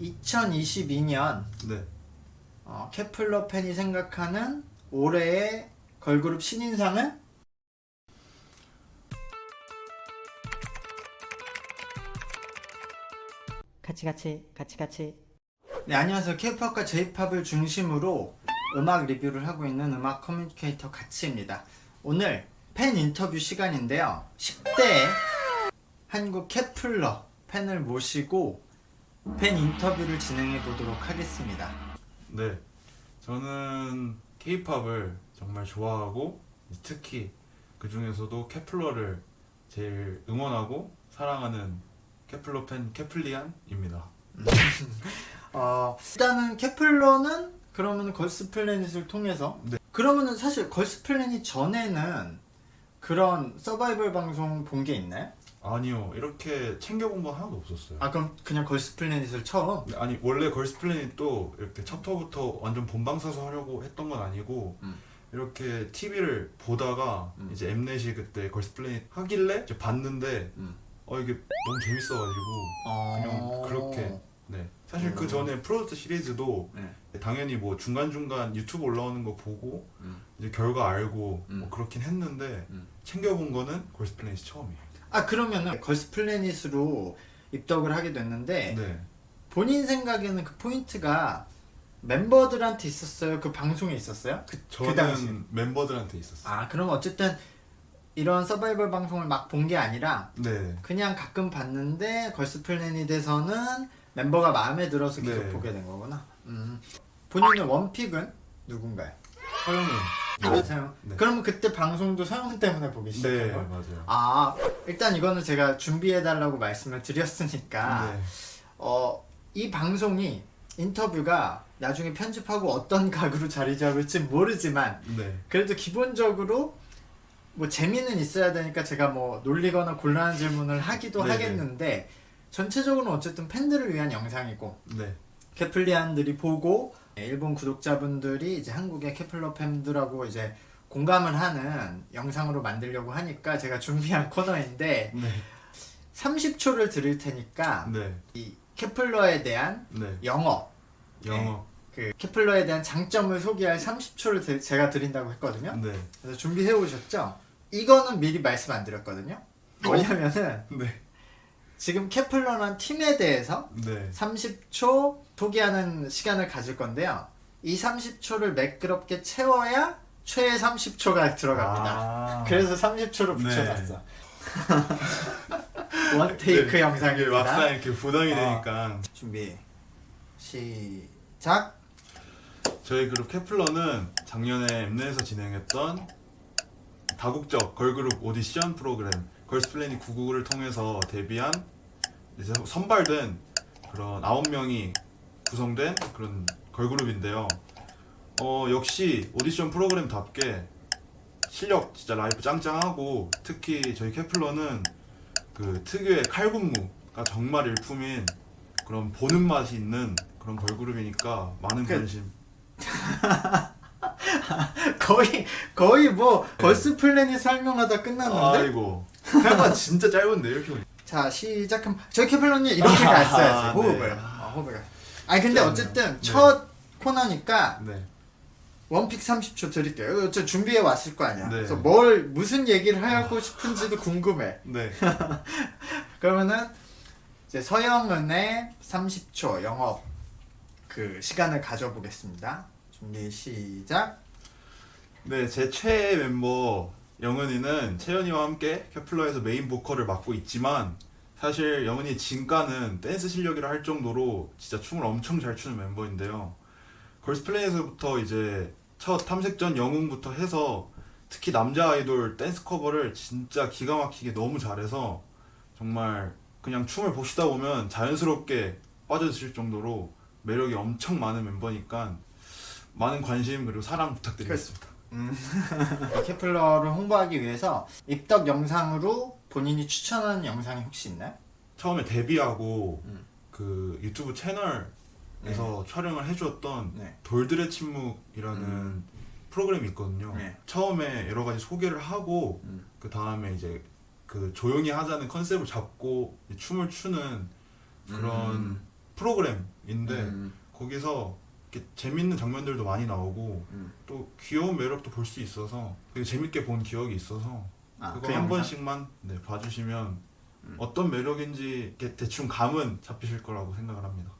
2022년 네. 어, 케플러 팬이 생각하는 올해의 걸그룹 신인상은 같이 같이 같이 같이. 네 안녕하세요. K-팝과 J-팝을 중심으로 음악 리뷰를 하고 있는 음악 커뮤니케이터 가치입니다. 오늘 팬 인터뷰 시간인데요. 10대 한국 케플러 팬을 모시고 팬 인터뷰를 진행해 보도록 하겠습니다 네. 저는 K-팝을 정말 좋아하고 특히 그 중에서도 케플러를 제일 응원하고 사랑하는 케플러 팬 케플리안입니다. 어, 일단은 케플러는 그러면 걸스 플래닛을 통해서 네. 그러면은 사실 걸스 플래닛 전에는 그런 서바이벌 방송 본 게 있나요? 아니요. 이렇게 챙겨 본 건 하나도 없었어요. 아 그럼 그냥 걸스 플래닛을 처음? 아니 원래 걸스 플래닛도 이렇게 챕터부터 완전 본방 사수 하려고 했던 건 아니고 음. 이렇게 TV를 보다가 음. 이제 엠넷이 그때 걸스 플래닛 하길래 이제 봤는데 음. 어 이게 너무 재밌어가지고 그냥 그렇게 네 사실 그 음. 전에 프로젝트 시리즈도 네. 당연히 뭐 중간 중간 유튜브 올라오는 거 보고 음. 이제 결과 알고 음. 뭐 그렇긴 했는데 음. 챙겨본 거는 걸스 플래닛이 처음이에요. 아 그러면은 걸스 플래닛으로 입덕을 하게 됐는데 네. 본인 생각에는 그 포인트가 멤버들한테 있었어요? 그 방송에 있었어요? 그, 저는 그 당시 멤버들한테 있었어요. 아 그럼 어쨌든 이런 서바이벌 방송을 막 본 게 아니라 네. 그냥 가끔 봤는데 걸스 플래닛에서는 멤버가 마음에 들어서 계속 네. 보게 된 거구나. 음. 본인의 원픽은 누군가요? 서영이. 아, 서영. 네. 그러면 그때 방송도 서영 때문에 보기 시작한 네 거예요? 맞아요. 아 일단 이거는 제가 준비해 달라고 말씀을 드렸으니까 네. 어, 이 방송이 인터뷰가 나중에 편집하고 어떤 각으로 자리 잡을지 모르지만 네. 그래도 기본적으로 뭐 재미는 있어야 되니까 제가 뭐 놀리거나 곤란한 질문을 하기도 네네. 하겠는데 전체적으로는 어쨌든 팬들을 위한 영상이고 네. 케플리안들이 보고 일본 구독자분들이 이제 한국의 케플러 팬들하고 이제 공감을 하는 영상으로 만들려고 하니까 제가 준비한 코너인데 네. 30초를 드릴 테니까 네. 이 케플러에 대한 네. 영어 영어. 그 케플러에 대한 장점을 소개할 30초를 제가 드린다고 했거든요. 네. 그래서 준비해 오셨죠? 이거는 미리 말씀 안 드렸거든요. 뭐냐면은 네. 지금 케플러란 팀에 대해서 네. 30초 소개하는 시간을 가질 건데요. 이 30초를 매끄럽게 채워야 최애 30초가 들어갑니다. 아. 그래서 30초로 네. 붙여놨어. 원테이크 네. 영상입니다. 막상 이렇게 부담이 어. 되니까 준비 시작. 저희 그룹 케플러는 작년에 엠넷에서 진행했던 다국적 걸그룹 오디션 프로그램 걸스 플래닛 999를 통해서 데뷔한 이제 선발된 그런 9명이 구성된 그런 걸그룹인데요. 어, 역시 오디션 프로그램답게 실력 진짜 라이브 짱짱하고 특히 저희 케플러는 그 특유의 칼군무가 정말 일품인 그런 보는 맛이 있는 그런 걸그룹이니까 많은 그- 관심 거의 거의 뭐 네. 걸스 플래닛 설명하다 끝났는데. 아이고 생각보다 진짜 짧은데 이렇게 보니- 자 시작하면 저희 케플러님 이렇게 갔어야지 아, 호흡을. 네. 어, 호흡을. 아니 근데 짧네요. 어쨌든 네. 첫 코너니까 네 원픽 30초 드릴게요. 저 준비해 왔을 거 아니야. 네. 그래서 뭘 무슨 얘기를 하고 싶은지도 궁금해. 네. 그러면은 이제 서영은의 30초 영업 그 시간을 가져보겠습니다. 준비 시작. 네, 제 최애 멤버 영은이는 채연이와 함께 케플러에서 메인 보컬을 맡고 있지만 사실 영은이 진가는 댄스 실력이라 할 정도로 진짜 춤을 엄청 잘 추는 멤버인데요. 걸스 플래닛에서부터 이제 첫 탐색전 영웅부터 해서 특히 남자 아이돌 댄스 커버를 진짜 기가 막히게 너무 잘해서 정말 그냥 춤을 보시다 보면 자연스럽게 빠져드실 정도로 매력이 엄청 많은 멤버니까 많은 관심 그리고 사랑 부탁드리겠습니다. 음. 케플러를 홍보하기 위해서 입덕 영상으로 본인이 추천하는 영상이 혹시 있나요? 처음에 데뷔하고 음. 그 유튜브 채널에서 촬영을 해주었던 네. 돌들의 침묵이라는 음. 프로그램이 있거든요. 네. 처음에 여러 가지 소개를 하고 음. 그 다음에 이제 그 조용히 하자는 컨셉을 잡고 춤을 추는 그런 음. 프로그램 음. 거기서 이렇게 재밌는 장면들도 많이 나오고 음. 또 귀여운 매력도 볼 수 있어서 되게 재밌게 본 기억이 있어서 아, 그거 그 한 영상? 번씩만 네, 봐주시면 음. 어떤 매력인지 이렇게 대충 감은 잡히실 거라고 생각을 합니다.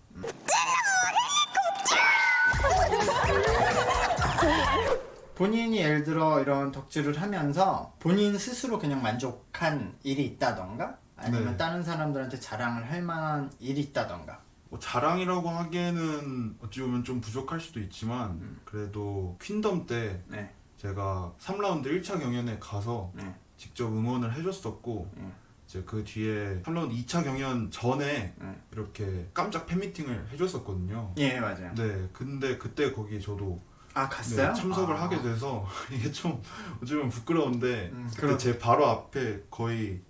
본인이 예를 들어 이런 덕질을 하면서 본인 스스로 그냥 만족한 일이 있다던가 아니면 네. 다른 사람들한테 자랑을 할 만한 일이 있다던가 뭐 자랑이라고 하기에는 어찌 보면 좀 부족할 수도 있지만 음. 그래도 퀸덤 때 네. 제가 3라운드 1차 경연에 가서 네. 직접 응원을 해줬었고 음. 이제 그 뒤에 3라운드 2차 경연 전에 음. 이렇게 깜짝 팬미팅을 해줬었거든요. 예 맞아요 네, 근데 그때 거기 저도 아 네, 갔어요? 참석을 아. 하게 돼서 이게 좀 어쩌면 부끄러운데 음, 그때 그럼- 제 바로 앞에 거의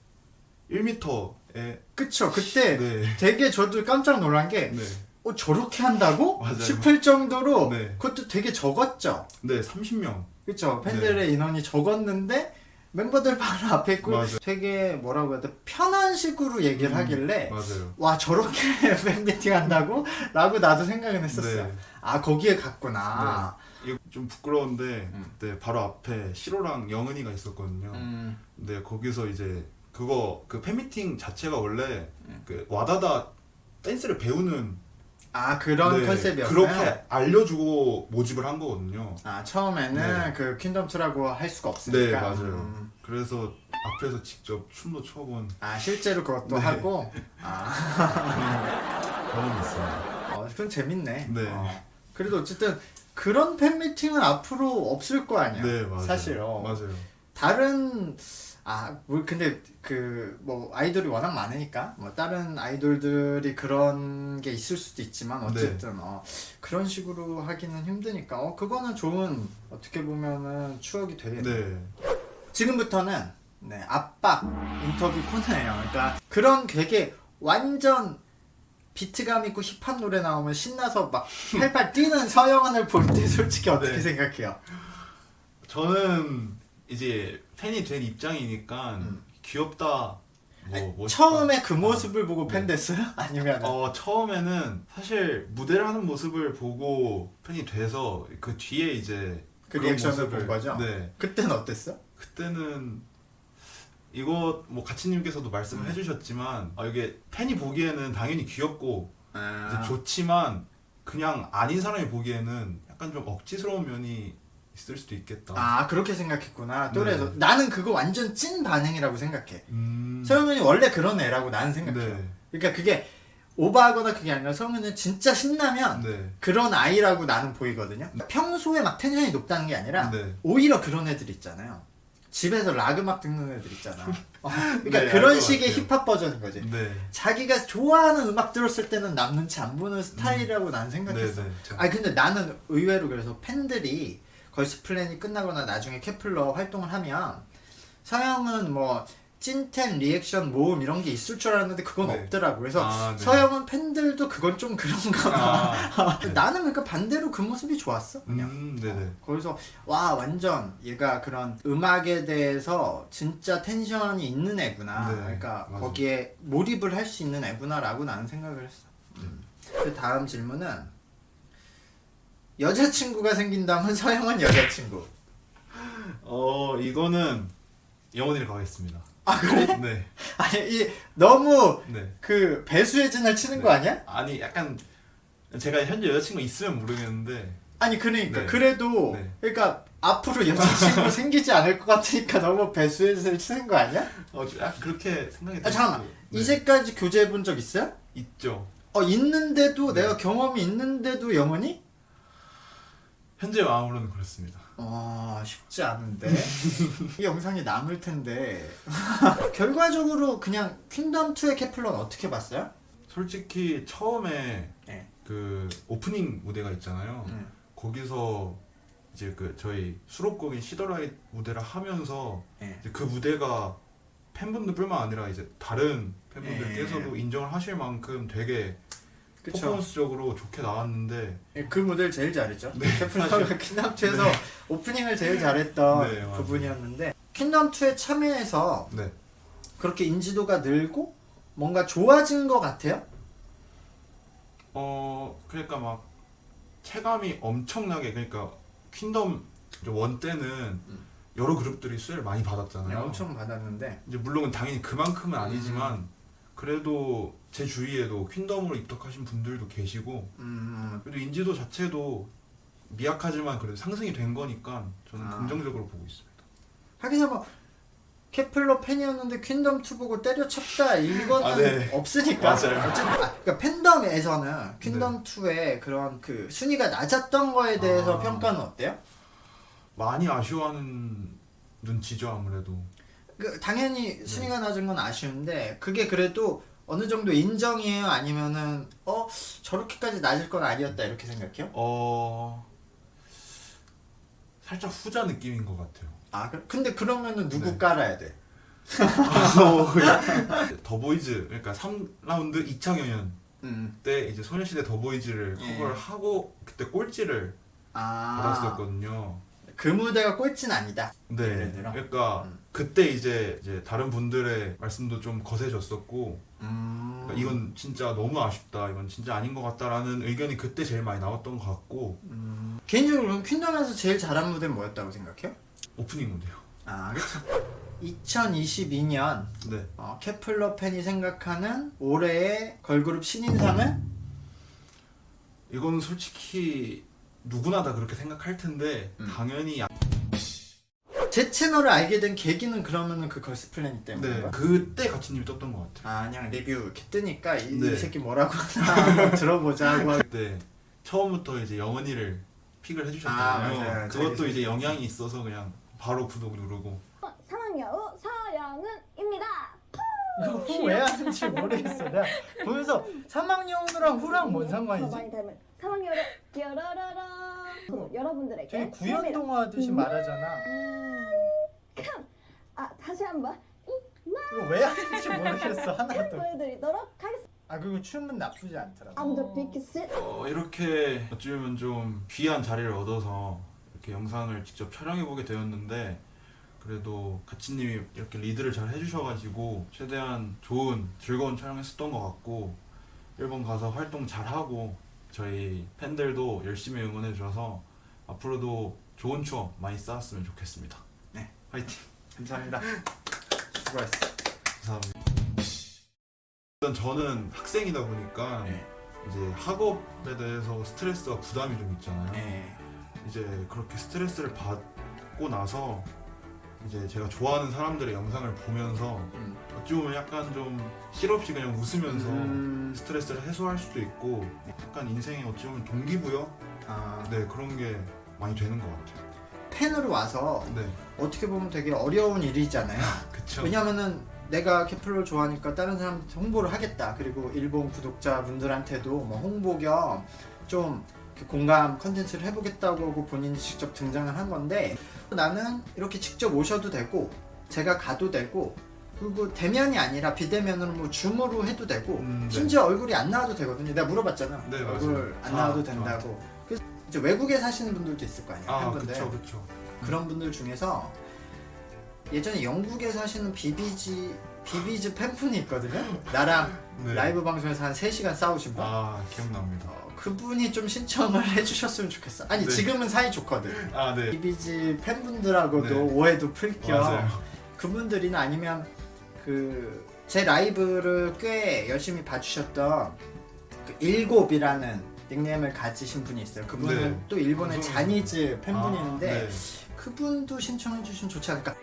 1m 에 그쵸 그때 네, 되게 저도 깜짝 놀란 게 네, 어, 저렇게 한다고? 맞아요. 싶을 정도로 네. 그것도 되게 적었죠 네, 30명. 그쵸 팬들의 인원이 적었는데 멤버들 바로 앞에 있고 맞아요. 되게 뭐라고 해야 돼 편한 식으로 얘기를 음, 하길래 맞아요. 와 저렇게 팬미팅 한다고? 라고 나도 생각은 했었어요 네. 아 거기에 갔구나 이거 좀 부끄러운데 음. 그때 바로 앞에 시로랑 영은이가 있었거든요. 음, 근데 거기서 이제 그거 그 팬미팅 자체가 원래 음. 그 와다다 댄스를 배우는 아 그런 네, 컨셉이었어요? 그렇게 알려주고 모집을 한 거거든요. 아 처음에는 네. 그 퀸덤 2라고 할 수가 없으니까 네 맞아요. 음. 그래서 앞에서 직접 춤도 춰본 아 실제로 그것도 네. 하고 아 있습니다. 어, 그건 재밌네. 네. 어. 그래도 어쨌든 그런 팬 미팅은 앞으로 없을 거 아니야. 네 맞아요. 사실 어. 맞아요. 다른 아 뭐 근데 그 뭐 아이돌이 워낙 많으니까 뭐 다른 아이돌들이 그런 게 있을 수도 있지만 어쨌든 네. 어, 그런 식으로 하기는 힘드니까 어 그거는 좋은 어떻게 보면은 추억이 되겠네. 네. 지금부터는 네, 압박 인터뷰 코너예요. 그러니까 그런 되게 완전 비트감 있고 힙합 노래 나오면 신나서 막 팔팔 뛰는 서영은을 볼 때 솔직히 어떻게 네. 생각해요? 저는 이제 팬이 된 입장이니까 음. 귀엽다. 뭐 아니, 멋있다. 처음에 그 모습을 보고 네. 팬 됐어요? 아니면 어 처음에는 사실 무대를 하는 모습을 보고 팬이 돼서 그 뒤에 이제 그 그런 리액션을 본 거죠? 네 그때는 어땠어? 그때는 이거 뭐 가치님께서도 말씀을 음. 해주셨지만 아, 이게 팬이 보기에는 당연히 귀엽고 아, 이제 좋지만 그냥 아닌 사람이 보기에는 약간 좀 억지스러운 면이 있을 수도 있겠다. 아 그렇게 생각했구나 또래에서 네. 나는 그거 완전 찐 반응이라고 생각해 음. 서영은이 원래 그런 애라고 나는 생각해 요 네. 그러니까 그게 오버하거나 그게 아니라 서영은은 진짜 신나면 네. 그런 아이라고 나는 보이거든요. 평소에 막 텐션이 높다는 게 아니라 네. 오히려 그런 애들 있잖아요. 집에서 락 음악 듣는 애들 있잖아. 어, 그러니까 네, 그런 식의 같아요. 힙합 버전인 거지. 네. 자기가 좋아하는 음악 들었을 때는 남 눈치 안 보는 스타일이라고 난 생각했어. 네, 네. 아니 근데 나는 의외로 그래서 팬들이 걸스 플랜이 끝나거나 나중에 케플러 활동을 하면 서영은 뭐 찐텐 리액션 모음 이런 게 있을 줄 알았는데 그건 네. 없더라고. 그래서 아, 네. 서영은 팬들도 그건 좀 그런가 봐. 아, 네. 나는 그러니까 반대로 그 모습이 좋았어 그냥 음, 네네. 거기서 와 완전 얘가 그런 음악에 대해서 진짜 텐션이 있는 애구나 네, 그러니까 맞아요. 거기에 몰입을 할 수 있는 애구나 라고 나는 생각을 했어 음. 그 다음 질문은 여자친구가 생긴다면 서영은 여자친구 어 이거는 영원히를 가겠습니다. 아 그래? 네. 아니 이 너무 네. 그 배수의 진을 치는 거 아니야? 아니 약간 제가 현재 여자친구 있으면 모르겠는데 아니 그러니까 네. 그래도 네. 그러니까 앞으로 여자친구 생기지 않을 것 같으니까 너무 배수의 진을 치는 거 아니야? 어 그렇게 생각이 아 잠깐만 들었고. 네. 이제까지 교제해 본 적 있어요? 있죠. 어 있는데도 네. 내가 경험이 있는데도 영원히? 현재 마음으로는 그렇습니다. 아 쉽지 않은데 이 영상이 남을 텐데 결과적으로 그냥 퀸덤 2의 케플러는 어떻게 봤어요? 솔직히 처음에 네. 그 오프닝 무대가 있잖아요. 음. 거기서 이제 그 저희 수록곡인 시더라이 무대를 하면서 네. 이제 그 무대가 팬분들뿐만 아니라 이제 다른 팬분들께서도 인정을 하실 만큼 되게 그쵸 퍼포먼스적으로 좋게 나왔는데 그 무대를 제일 잘했죠 네, 케플러가 퀸덤 2에서 오프닝을 제일 잘했던 네, 맞아요. 부분이었는데 퀸덤 2에 참여해서 네 그렇게 인지도가 늘고 뭔가 좋아진 것 같아요? 어 그러니까 막 체감이 엄청나게 그러니까 퀸덤 이제 원 때는 음. 여러 그룹들이 수혜를 많이 네, 받았잖아요. 엄청 받았는데 이제 물론 당연히 그만큼은 아니지만 음. 그래도 제 주위에도 퀸덤으로 입덕하신 분들도 계시고 음, 그래도 인지도 자체도 미약하지만 그래도 상승이 된 거니까 저는 아. 긍정적으로 보고 있습니다. 하기서 뭐 케플러 팬이었는데 퀸덤 2 보고 때려쳤다 이거는 아, 네. 없으니까 맞아요. 어쨌든 아, 그러니까 팬덤에서는 퀸덤 2의 그런 그 순위가 낮았던 거에 대해서 아. 평가는 어때요? 많이 아쉬워하는 눈치죠 아무래도. 그 당연히 순위가 낮은 건 아쉬운데 그게 그래도 어느 정도 인정이에요 아니면은 어 저렇게까지 낮을 건 아니었다 이렇게 생각해요? 어 살짝 후자 느낌인 것 같아요. 아 그- 근데 그러면은 누구 네. 깔아야 돼? 더보이즈 그러니까 3라운드 2차 경연 음. 때 이제 소녀시대 더보이즈를 예. 커버를 하고 그때 꼴찌를 아. 받았었거든요. 그 무대가 꼴찌는 아니다. 네. 예를 들어? 그러니까 음. 그때 이제 이제 다른 분들의 말씀도 좀 거세졌었고 음. 그러니까 이건 진짜 너무 아쉽다. 이건 진짜 아닌 것 같다라는 의견이 그때 제일 많이 나왔던 것 같고 음. 개인적으로 그럼 퀸덤에서 제일 잘한 무대는 뭐였다고 생각해요? 오프닝 무대요. 아 그렇죠. 2022년 네. 어, 케플러 팬이 생각하는 올해의 걸그룹 신인상은 이건 솔직히 누구나 다 그렇게 생각할 텐데 음. 당연히 제 채널을 알게 된 계기는 그러면은 그 걸스 플래닛 네 때문인가? 그때 가치님이 떴던 것 같아요. 아 그냥 리뷰 이렇게 뜨니까 이, 이 네. 새끼 뭐라고 하나 한번 들어보자고 하- 그때 처음부터 이제 영은이를 픽을 아, 해주셨잖아요. 맞아요. 그것도 자기 이제 영향이 있어서 그냥 바로 구독 누르고 3학 여우 서영은입니다. 이거 후 왜 하는지 모르겠어. 내가 보면서 사막여우랑 후랑 뭔더 상관이지? 닮은 3학 여우를 뾰로로로 여러분들에게 되게 쏩니다. 구연 동화 하듯이 음. 말하잖아. 음, 큰. 아 다시 한번 이거 왜 하는지 모르겠어 하나도. 보여드리도록 하겠습니다. 아 그리고 춤은 나쁘지 않더라고. I'm the biggest. 어, 이렇게 어쩌면 좀 귀한 자리를 얻어서 이렇게 영상을 직접 촬영해 보게 되었는데 그래도 가치님이 이렇게 리드를 잘 해주셔가지고 최대한 좋은 즐거운 촬영했었던 것 같고 일본 가서 활동 잘하고 저희 팬들도 열심히 응원해 주셔서 앞으로도 좋은 추억 많이 쌓았으면 좋겠습니다. 네. 화이팅! 감사합니다. 수고했어. 감사합니다. 일단 저는 학생이다 보니까 네. 이제 학업에 대해서 스트레스와 부담이 좀 있잖아요. 네. 이제 그렇게 스트레스를 받고 나서 이제 제가 좋아하는 사람들의 영상을 보면서 음. 어찌 보면 약간 좀 실없이 그냥 웃으면서 음. 스트레스를 해소할 수도 있고 약간 인생에 어찌 보면 동기부여 아, 네 그런 게 많이 되는 것 같아요. 팬으로 와서 네, 어떻게 보면 되게 어려운 일이잖아요. 그쵸. 왜냐면은 내가 케플러를 좋아하니까 다른 사람한테 홍보를 하겠다. 그리고 일본 구독자분들한테도 뭐 홍보 겸 좀 공감 컨텐츠를 해보겠다고 하고 본인이 직접 등장을 한 건데 나는 이렇게 직접 오셔도 되고 제가 가도 되고 그리고 대면이 아니라 비대면으로 뭐 줌으로 해도 되고 음, 네. 심지어 얼굴이 안 나와도 되거든요. 내가 물어봤잖아. 네, 얼굴 맞아요. 안 아, 나와도 아. 된다고. 그래서 이제 외국에 사시는 분들도 있을 거 아니에요. 아 팬분들. 그쵸 그쵸. 그런 분들 중에서 예전에 영국에 사시는 비비지 비비즈 팬분이 있거든요. 나랑 네. 라이브 방송에서 한 3시간 싸우신 분. 아 기억납니다. 어, 그분이 좀 신청을 해주셨으면 좋겠어. 아니 네. 지금은 사이 좋거든. 아 네. 비비지 팬분들하고도 네. 오해도 풀겸 맞아요. 그분들이나 아니면 그 제 라이브를 꽤 열심히 봐주셨던 그 일곱이라는 닉네임을 가지신 분이 있어요. 그분은 네. 또 일본의 무슨- 자니즈 팬분이 아, 있는데 네. 그분도 신청해 주시면 좋지 않을까?